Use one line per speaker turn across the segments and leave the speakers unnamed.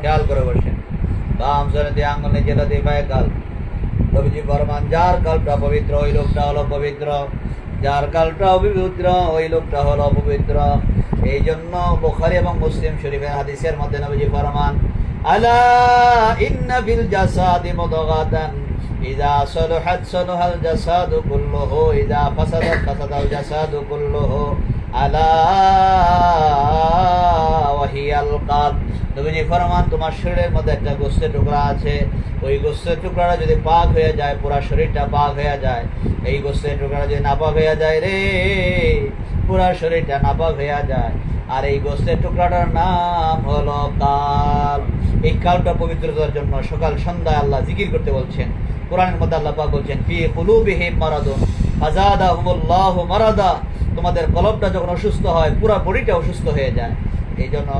খেয়াল করে বসেন বাম সরে দিয়ে আঙ্গুল নিচে দাদি পায়ে কাল। নবীজি ফরমান, যার কালটা পবিত্র, ওই লোকটা হলো পবিত্র। যার কালটা অপবিত্র ওই লোকটা হলো অপবিত্র। এই জন্য বোখারি এবং মুসলিম শরীফের হাদিসের মধ্যে নবীজি ফরমান, আলা ইন্না ফিল জাসাদি মুদগাতান। ইজা সলহাত সলহাল জাসাদু কুল্লুহু ইজা ফাসাদাত ফাসাদাল জাসাদু কুল্লুহু। আলা ওয়াহিয়াল ফরমান, তোমার শরীরের মধ্যে একটা টুকরা আছে। ওই টুকরাটা যদি হয়ে যায়, পুরো শরীরটা হয়ে যায়, এই যদি যায় রে শরীরটা যায়। আর এই টুকরাটার নাম হলো কাল। এই কালটা পবিত্রতার জন্য সকাল, সন্ধ্যায় আল্লাহ জিকির করতে বলছেন। কোরআনের মধ্যে আল্লাহ পাক বলছেন মারাদুন মারাদা। তোমাদের কলবটা যখন অসুস্থ হয়, পুরো বডিটা অসুস্থ হয়ে যায়। এই জন্য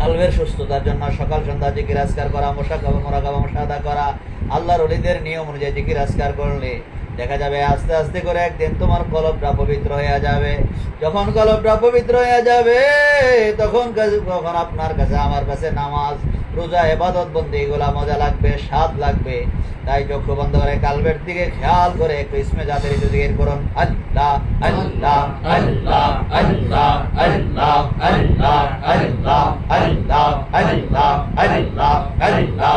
কালবের সুস্থতার জন্য সকাল, সন্ধ্যা জিকির, আজকার করা মোশাকাবা মোরাকাবা মোশাদা করা, আল্লাহর অলিদের নিয়ম অনুযায়ী জিকির, আজকার করলে দেখা যাবে আস্তে আস্তে করে একদিন তোমার কলবটা পবিত্র হয়ে যাবে। যখন কলবটা পবিত্র হয়ে যাবে, তখন তখন আপনার কাছে, আমার কাছে নামাজ রোজা এবাদত বন্দি এগুলা মজা লাগবে স্বাদ লাগবে তাই চক্ষু বন্ধ করে কালবের দিকে খেয়াল করে একটু ইসমে জাতের এর করুন আল্লাহ আল্লাহ আল্লাহ আল্লাহ আল্লাহ আল্লাহ আল্লাহ আল্লাহ আল্লাহ আল্লাহ আল্লাহ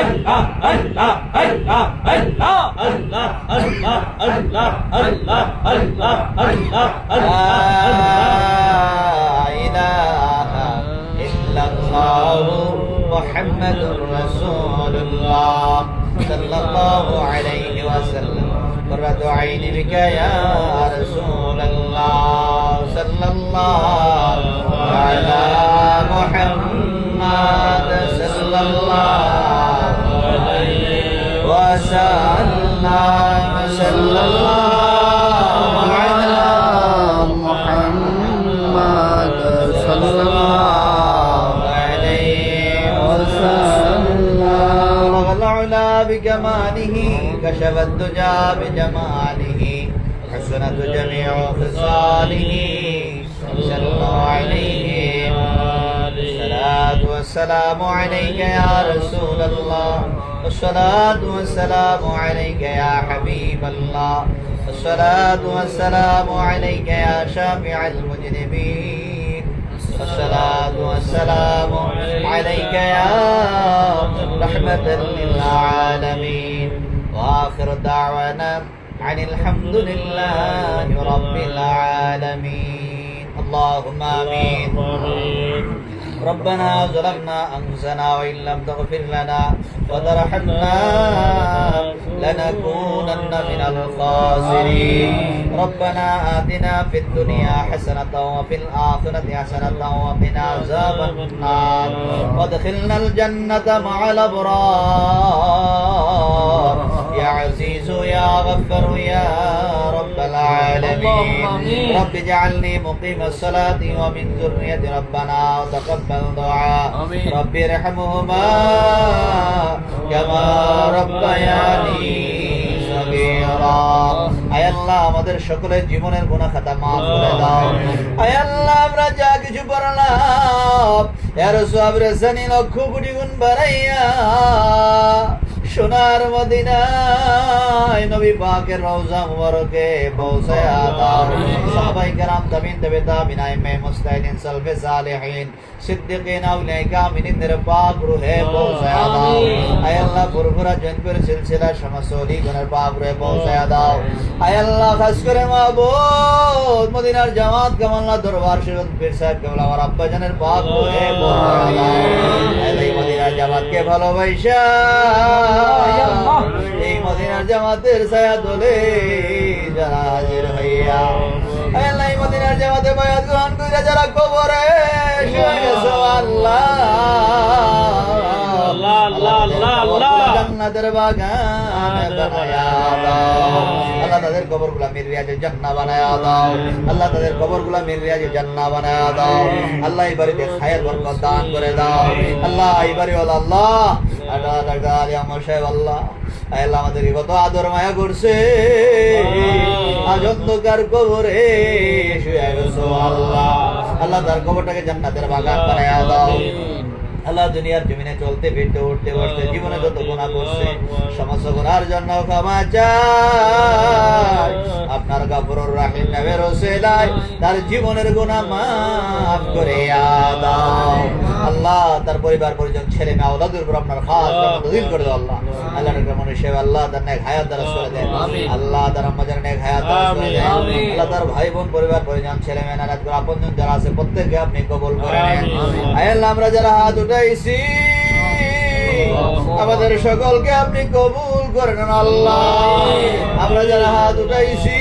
الله الله الله الله الله الله الله الله الله الله لا إله إلا الله محمد رسول الله صلى الله عليه وسلم. قرة عين بك يا رسول الله صلى الله على محمد صلى الله وسلم صلى الله على
محمد صلى الله
عليه
وسلم.
العلا بجماله كشف الدجى بجماله حسنت جميع خصاله صلى الله عليه الصلاة والسلام عليك يا رسول الله الصلاة والسلام عليك يا حبيب الله. الصلاة والسلام عليك يا شافع المجرمين. الصلاة والسلام عليك يا رحمة للعالمين. وآخر دعوانا عن الحمد لله رب العالمين. اللهم آمين. ربنا ظلمنا أنفسنا وإن لم تغفر لنا وترحمنا لنكونن من الخاسرين ربنا آتنا في الدنيا حسنة وفي الآخرة حسنة وقنا عذاب النار وادخلنا الجنة مع الأبرار العالمين
آمين.
رب اجعلني مقيم الصلاة ومن ذرية ربنا وتقبل دعاء
آمين.
رب ارحمهما كما ربياني صغيرا আয় আল্লাহ আমাদের সকলের জীবনের গুনাহ খাতা মাফ করে দাও আয় আল্লাহ আমরা যা কিছু পড়লাম এর সব রেসানি লক্ষ কোটি গুণ বাড়াইয়া সোনার মদিনায় নবী পাকের রওজা মুবারকে পৌঁছায়া দাও সাহাবাই کرام তাবিন তবে তাবিন আইমে মুস্তাহিদিন সালফে সালেহিন সিদ্দিকিন আউলিয়া কামিনীদের পাক রুহে পৌঁছায়া দাও আয় আল্লাহ পুরপুরা জনপুর সিলসিলা সমস্ত অলিগণের পাক রুহে পৌঁছায়া দাও আয় আল্লাহ খাস করে মাহবুব মদিনার জামাত কামাল্লা দরবার শরীফ পীর সাহেব কামাল আমার আব্বা জানের পাক রুহে পৌঁছায়া দাও জামাতকে ভালোবাসা। এই মদিনার জামাতের ছায়া তোলে যারা হাজির হইয়া আয় আল্লাহ এই মদিনার জামাতে বায়াত গ্রহণ কইরা যারা কবরে আল্লাহ
আল্লাহ, আল্লাহ, আল্লাহ, আল্লাহ।
জান্নাতের বাগান। আল্লাহ তাদের কবরগুলা মিরিয়াজে জান্নাত বানায়া দাও আল্লাহ তাদের কবরগুলা মিরিয়াজে জান্নাত বানায়া দাও আল্লাহ এই বাড়িতে খায়ের বরকত দান করে দাও আল্লাহ এই বাড়ি আল্লাহ আল্লাহ ডাক্তার আলী আমার আল্লাহ আমাদেরকে কত আদর মায়া করছে আজ অন্ধকার কবরে আল্লাহ আল্লাহ তার কবরটাকে জান্নাতের বাগান বানায়া দাও আল্লাহ দুনিয়ার জমিনে চলতে ফিরতে উঠতে উঠতে জীবনে যত গুণা করছে। সমস্ত গুণার জন্য ক্ষমা চাই। আপনার গাফরুর রাহিম নামের ওসিলায় তার জীবনের গুণা মাফ করে দাও। আল্লাহ তার পরিবার পরিজন ছেলে মেয়ে আওলাদের উপর আপনার খাস দিল করে দাও আল্লাহ। আল্লাহ তার মনুষ্য আল্লাহ তার নেক হায়াত দ্বারা করে দেন আল্লাহ তার নেক হায়াত দ্বারা দেন
আমিন।
আল্লাহ তার ভাই বোন পরিবার পরিজন ছেলে মেয়ে নানাদ করে আপনজন যারা আছে প্রত্যেককে আপনি কবুল করে নেন। আল্লাহ আমরা যারা হাত উঠাইছি আমাদের সকলকে আপনি কবুল করে নেন আল্লাহ। আমরা যারা হাত উঠাইছি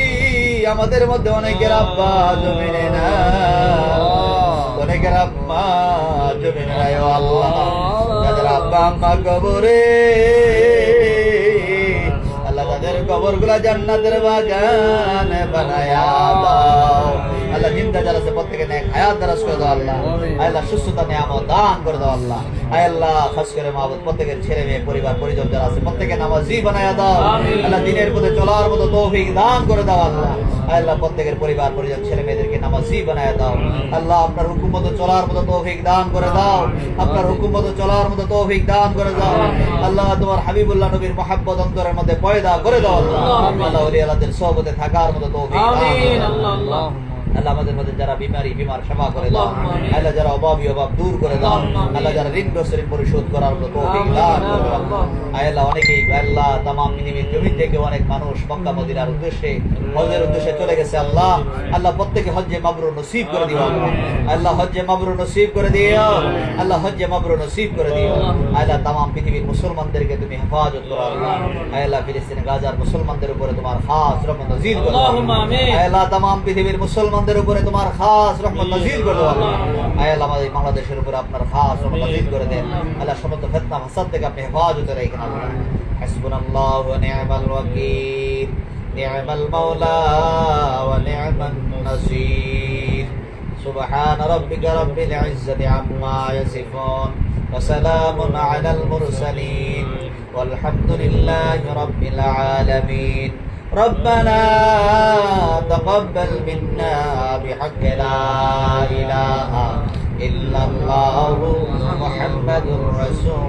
আমাদের মধ্যে অনেকের আব্বা জমিনে না। অনেকের আব্বা জমিনে নাই আল্লাহ। তাদের আব্বা আম্মা কবরে। আল্লাহ তাদের কবরগুলা জান্নাতের বাগান বানায়া দাও। আল্লাহ জিন্দা যারা আছে প্রত্যেকে নেক হায়াত দারাজ করে দাও আল্লাহ। আল্লাহ সুস্থতা নিয়ামত দান করে দাও আল্লাহ। আল্লাহ খাস করে মাহবুব প্রত্যেকের ছেলে মেয়ে পরিবার পরিজন যারা আছে প্রত্যেকে নামাজি বানায়া দাও। আল্লাহ দিনের পথে চলার মতো তৌফিক দান করে দাও আল্লাহ। আল্লাহ প্রত্যেকের পরিবার পরিজন ছেলে মেয়েদেরকে নামাজি বানায়া দাও। আল্লাহ আপনার হুকুম মতো চলার মতো তৌফিক দান করে দাও। আপনার হুকুম মতো চলার মতো তৌফিক দান করে দাও। আল্লাহ তোমার হাবিবুল্লাহ নবীর মহাব্বত অন্তরের মধ্যে পয়দা করে দাও আল্লাহ। আল্লাহ ওলি আল্লাহদের সহবতে থাকার মতো তৌফিক দান করে দাও।
আল্লাহ
আমাদের মধ্যে যারা বিমারি বিমার করে দাও। আল্লাহ যারা অভাবী অভাব দূর করে দাও। আল্লাহ যারা ঋণ পরিশোধ করার মতো তৌফিক দান করে। আল্লাহ অনেকেই আল্লাহ তামাম জমি থেকে অনেক মানুষ মক্কা মদিনার উদ্দেশ্যে হজের উদ্দেশ্যে চলে গেছে আল্লাহ। আল্লাহ প্রত্যেকে হজ্জে মাবরুর নসিব করে দিও। আল্লাহ হজ্জে মাবরুর নসিব করে দিও। আল্লাহ হজ্জে মাবরুর নসিব করে দিও। আল্লাহ তামাম পৃথিবীর মুসলমানদেরকে তুমি হেফাজত করো। আল্লাহ ফিলিস্তিন গাজার মুসলমানদের উপরে তোমার খাস নজির করো। আল্লাহ তামাম পৃথিবীর মুসলমানদের উপরে তোমার খাস রহমত নাজিল করে দাও আল্লাহ আয় আল্লাহ আমাদের বাংলাদেশের উপরে আপনার খাস রহমত নাজিল করে দেন আল্লাহ সমস্ত ফিতনা ফাসাদ থেকে আপনি হেফাজতে রাখেন আল্লাহ হাসবুনাল্লাহু ওয়া নি'মাল ওয়াকিল নি'মাল মাওলা ওয়া নি'মান নাসির سبحان ربك رب العزة عما يصفون وسلام على المرسلين والحمد لله رب العالمين ربنا تقبل منا بحق لا إله إلا الله محمد رسول